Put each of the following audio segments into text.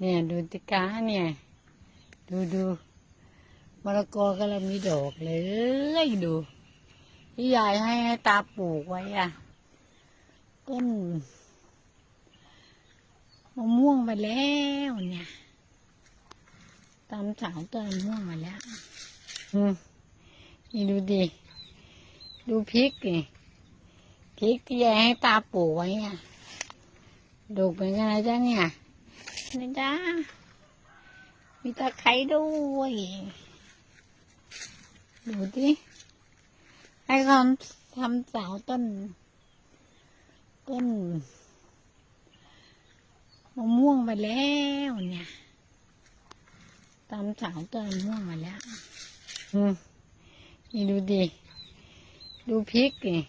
เนี่ยดูติกาเนี่ย ดูดูมะละกอกำลังมีดอกเลยดูที่ยายให้ให้ตาปลูกไว้อะต้นมะม่วงไปแล้วเนี่ยตามสาวต้นมะม่วงมาแล้วอืมนี่ดูดิดูพริกนี่พริกที่ยายให้ตาปลูกไว้อะดกเป็นไงจ้ะเนี่ย นี่จ้ามีตะไคร้ด้วย ดูดิให้เขาทำสาวต้น ต้นมะม่วงไปแล้วเนี่ยตามสาวต้นมะม่วงมาแล้ว อืมนี่ดูดิ ดูพริกนี่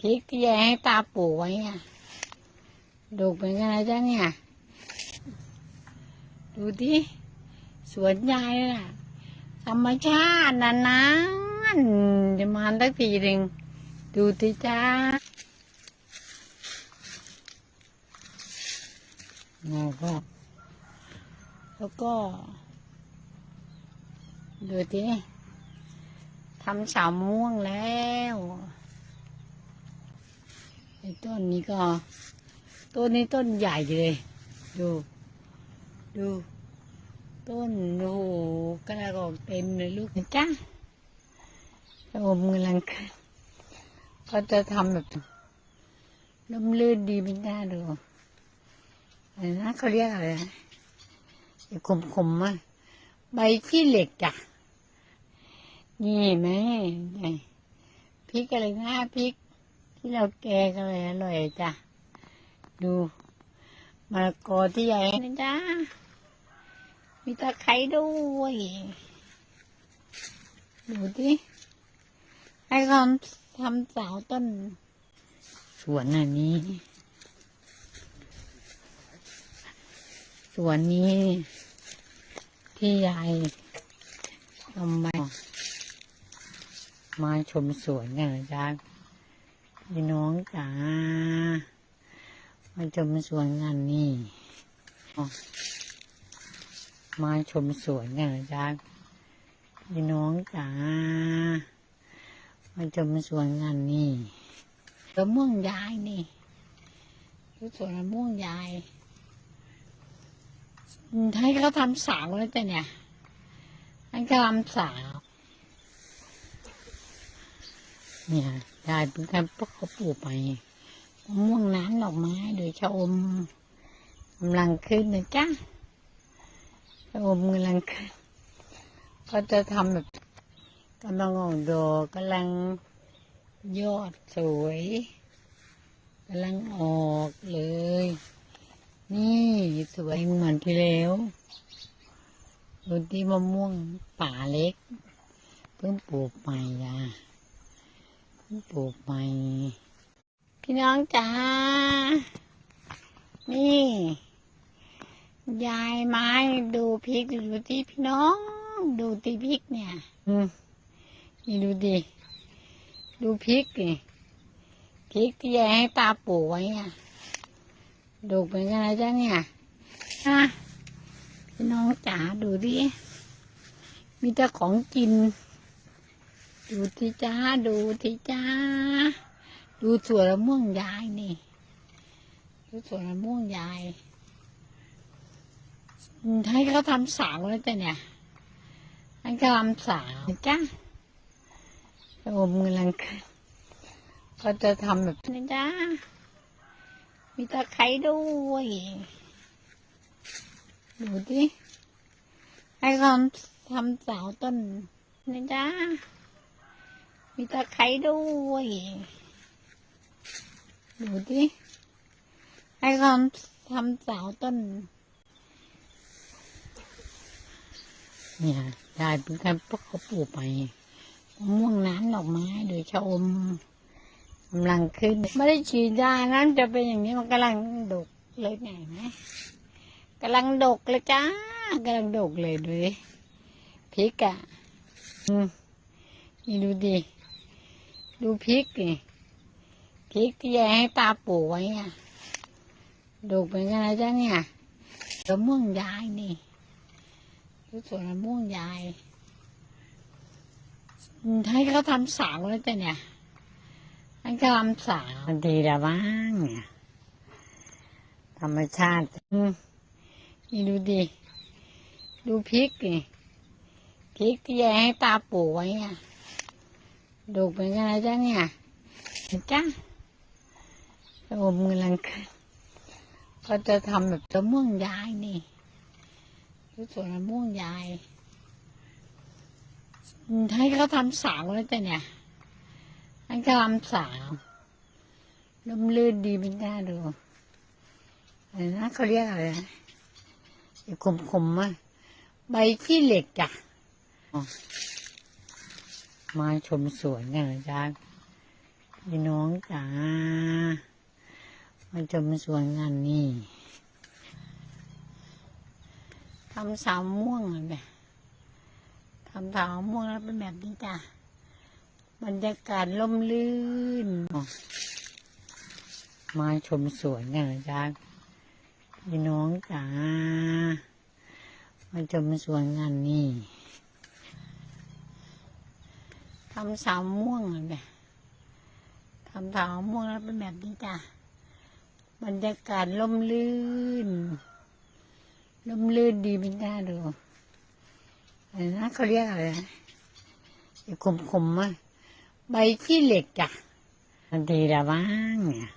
พริกที่ยายให้ตาปลูกไว้อะดกเป็นไงจ้ะเนี่ย ดูดิสวนยายน่ะธรรมชาตินะนะจะมาสักทีหนึ่งดูที่จ้าแล้วก็แล้วก็ ดูที่ทำสาวม่วงแล้วไอ้ต้นนี้ก็ ต้นนี้ต้นใหญ่เลย ดู ดู ต้นโหกระดอกเต็มเลยลูกนะจ้าโอมกำลังขึ้นก็จะทำแบบล่มลื่นดีไม่น่าดูอะไรนะเขาเรียกอะไรนะไอ้ขมๆอะใบขี้เหล็กจ้ะ นี่ไหมพริกอะไรนะพริก ที่เราแกงกันเลยอร่อยจ้ะ ดู มะละกอที่ใหญ่นะจ้ามีตะไคร้ด้วยดูดิให้เขาทำสาวต้น สวนอันนี้ สวนนี้ที่ยายทำมามาชมสวนกันนะจ๊ะพี่น้องจ๋า มาชมสวนกันนี่มาชมสวนกันจ๊ะพี่น้องจ๋ามาชมสวนกันนี่มะม่วงยายนี่ดูสวนมะม่วงยายให้เขาทำสาวแล้วจ้ะเนี่ยให้เขาทำสาว เนี่ยยายเป็นการปลูกเขาปลูกไป ม่วงน้ำดอกไม้โดยชะอมกำลังขึ้นนะจ๊ะโอมกำลังขึ้น ก็จะทำแบบกำลังออกดอกกำลังยอดสวยกำลังออกเลย นี่สวยเหมือนที่แล้วดูที่มะม่วงป่าเล็ก เพิ่งปลูกใหม่จ้ะเพิ่งปลูกใหม่ พี่น้องจ้านี่ ยายไม้ดูพริกดูที่พี่น้อง ดูที่พริกเนี่ย อืมนี่ดูดิ ดูพริกนี่พริกที่ยายให้ตาปลูกไว้อะดูเป็นไงจ้ะเนี่ยฮะพี่น้องจ๋าดูดิ มีแต่ของกิน ดูที่จ้า ดูที่จ้า ดูสวนมะม่วงยายนี่ ดูสวนมะม่วงยายให้เขาทำสาวแล้วจ้ะเนี่ยให้เขาทำสาวจ้ะโอมกำลังก็จะทำแบบนี้จ้ามีตะไคร้ด้วยดูดิให้เขาทำสาวต้นนี่จ้ามีตะไคร้ด้วย ดูดิให้เขาทำสาวต้น เนี่ยยายเป็นการปลูกเขาปลูกไปมะม่วงน้ำดอกไม้โดยชะอมกำลังขึ้น ไม่ได้ฉีดยานั้นจะเป็นอย่างนี้มันกำลังดกเลยไงไหมกำลังดกเลยจ้ากำลังดกเลยดูดิพริกอะอืมนี่ดูดิดูพริกนี่ พริกที่ยายให้ตาปลูกไว้อะดกเป็นไงจ้ะเนี่ยมะม่วงยายนี่ดูสวนมะม่วงยายอืมให้เขาทำสาวแล้วแต่เนี่ยให้เขาทำสาวมันดีละบ้างเนี่ยธรรมชาติอืมนี่ดูดิ ดูพริกนี่พริกที่ยายให้ตาปลูกไว้อะดูเป็นไงจ๊ะเนี่ยเห็นจ้ะ โอ้มือลังขึ้นก็จะทำแบบมะม่วงยายนี่ดูสวนมะม่วงยายให้เขาทำสาวแล้วแต่เนี่ยให้เขาทำสาวลมลื่นดีเป็นจ้าดูอะไรนะเขาเรียกอะไรนะไอ้คมอะใบขี้เหล็กจ้ะมาชมสวนกันนะจ๊ะพี่น้องจ๋า มาชมสวนงานนี่ทำสาวม่วงเนี่ยทำสาวม่วงแล้วเป็นแบบนี้จ้ะบรรยากาศล่มลื่นอ๋อมาชมสวนกันนะจ๊ะพี่น้องจ๋ามาชมสวนงานนี่ทำสาวม่วงเนี่ยทำสาวม่วงแล้วเป็นแบบนี้จ้ะ บรรยากาศล่มลื่นล่มลื่นดีเป็นจ้าดูอะไรนะเขาเรียกอะไรนะไอ้คมอะใบขี้เหล็กจ้ะมันดีละบ้างเนี่ย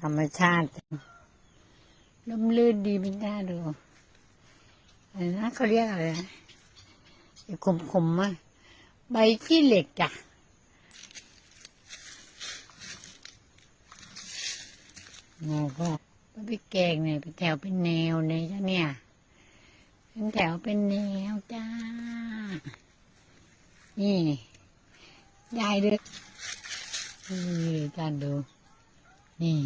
ธรรมชาติล่มลื่นดีเป็นจ้าดูอะไรนะเขาเรียกอะไรนะไอ้คมอะใบขี้เหล็กจ้ะ งอก็ไปแกงเนี่ยเป็นแถวเป็นแนวเลยจ้ะเนี่ยเป็นแถวเป็นแนวจ้า นี่ยายเด็กนี่จานดู นี่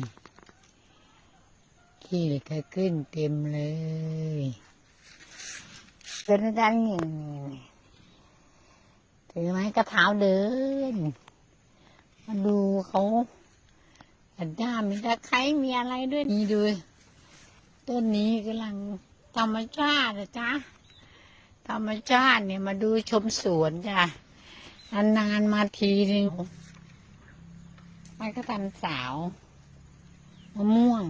ขี้เหล็กขึ้นเต็มเลยเดินด้นี่ถือไม้กระเท้าเดิน มาดูเขา ด้ามีตะไคร้มีอะไรด้วยนี่ดูต้นนี้กำลังธรรมชาตินะจ๊ะธรรมชาติเนี่ยมาดูชมสวนจ้ะนานๆมาทีนึงมันก็ทำสาวมะม่วง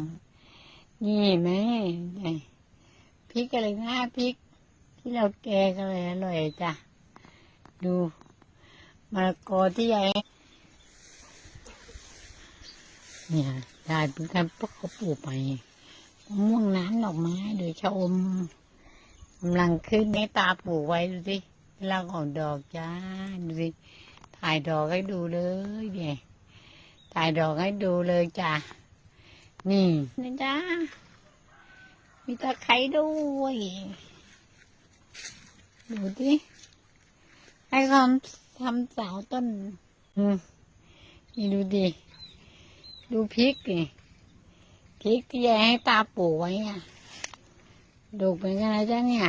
นี่ไหมพริกอะไรนะพริก ที่เราแกงกันเลยอร่อยจ้ะดูมะละกอที่ยาย เนี่ยยายเป็นการปลูกเขาปลูกไปมะม่วงน้ำดอกไม้โดยชะอมกำลังขึ้นในตาปลูกไว้ดูสิกำลังออกดอกจ้าดูสิถ่ายดอกให้ดูเลยเนี่ยถ่ายดอกให้ดูเลยจ้ะนี่นะจ๊ะมีตะไคร้ด้วยดูดิให้เขาทำสาวต้น อืมนี่ดูดิ ดูพริกนี่พริกที่ยายให้ตาปลูกไว้อะดูเป็นไงจ๊ะเนี่ย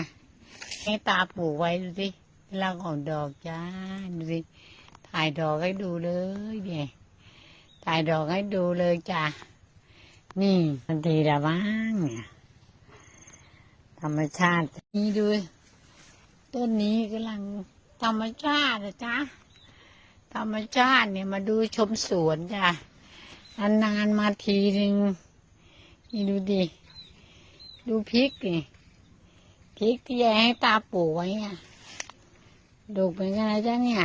ให้ตาปลูกไว้ดูสิกำลังออกดอกจ้าดูสิถ่ายดอกให้ดูเลยเนี่ยถ่ายดอกให้ดูเลยจ้ะนี่มันดีละบ้างเนี่ยธรรมชาตินี่ดูต้นนี้กำลังธรรมชาตินะจ๊ะธรรมชาติเนี่ยมาดูชมสวนจ้ะ อันนานมาทีหนึ่งนี่ดูดิ ดูพริกนี่พริกที่ยายให้ตาปลูกไว้อะดูเป็นไงจ๊ะเนี่ย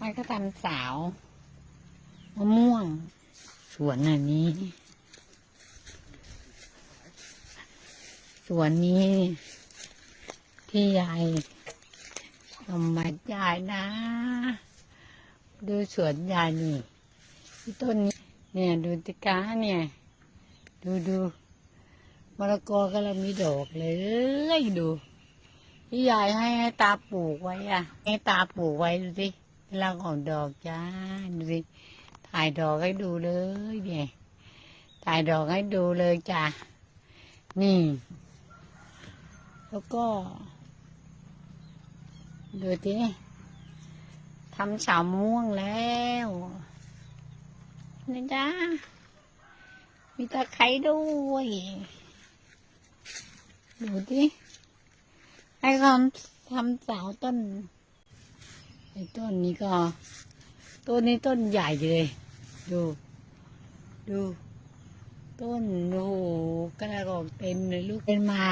มันก็ทำสาวมะม่วง สวนอันนี้ สวนนี้ ที่ยายทำมายายนะ ดูสวนยายนี่ที่ต้นนี้เนี่ยดูติกาเนี่ย ดูดูมะละกอกำลังมีดอกเลยดูที่ยายให้ให้ตาปลูกไว้อะให้ตาปลูกไว้ดูสิกำลังออกดอกจ้าดูสิถ่ายดอกให้ดูเลยเนี่ยถ่ายดอกให้ดูเลยจ้ะนี่ แล้วก็ ดูที ทำสาวม่วงแล้วนะจ๊ะมีตะไคร้ด้วย ดูดิให้คำทำสาวต้นไอ้ต้นนี้ก็ ต้นนี้ต้นใหญ่เลย ดู ดู ต้นโอ้โหกระดอกเต็มเลยลูกเป็นมา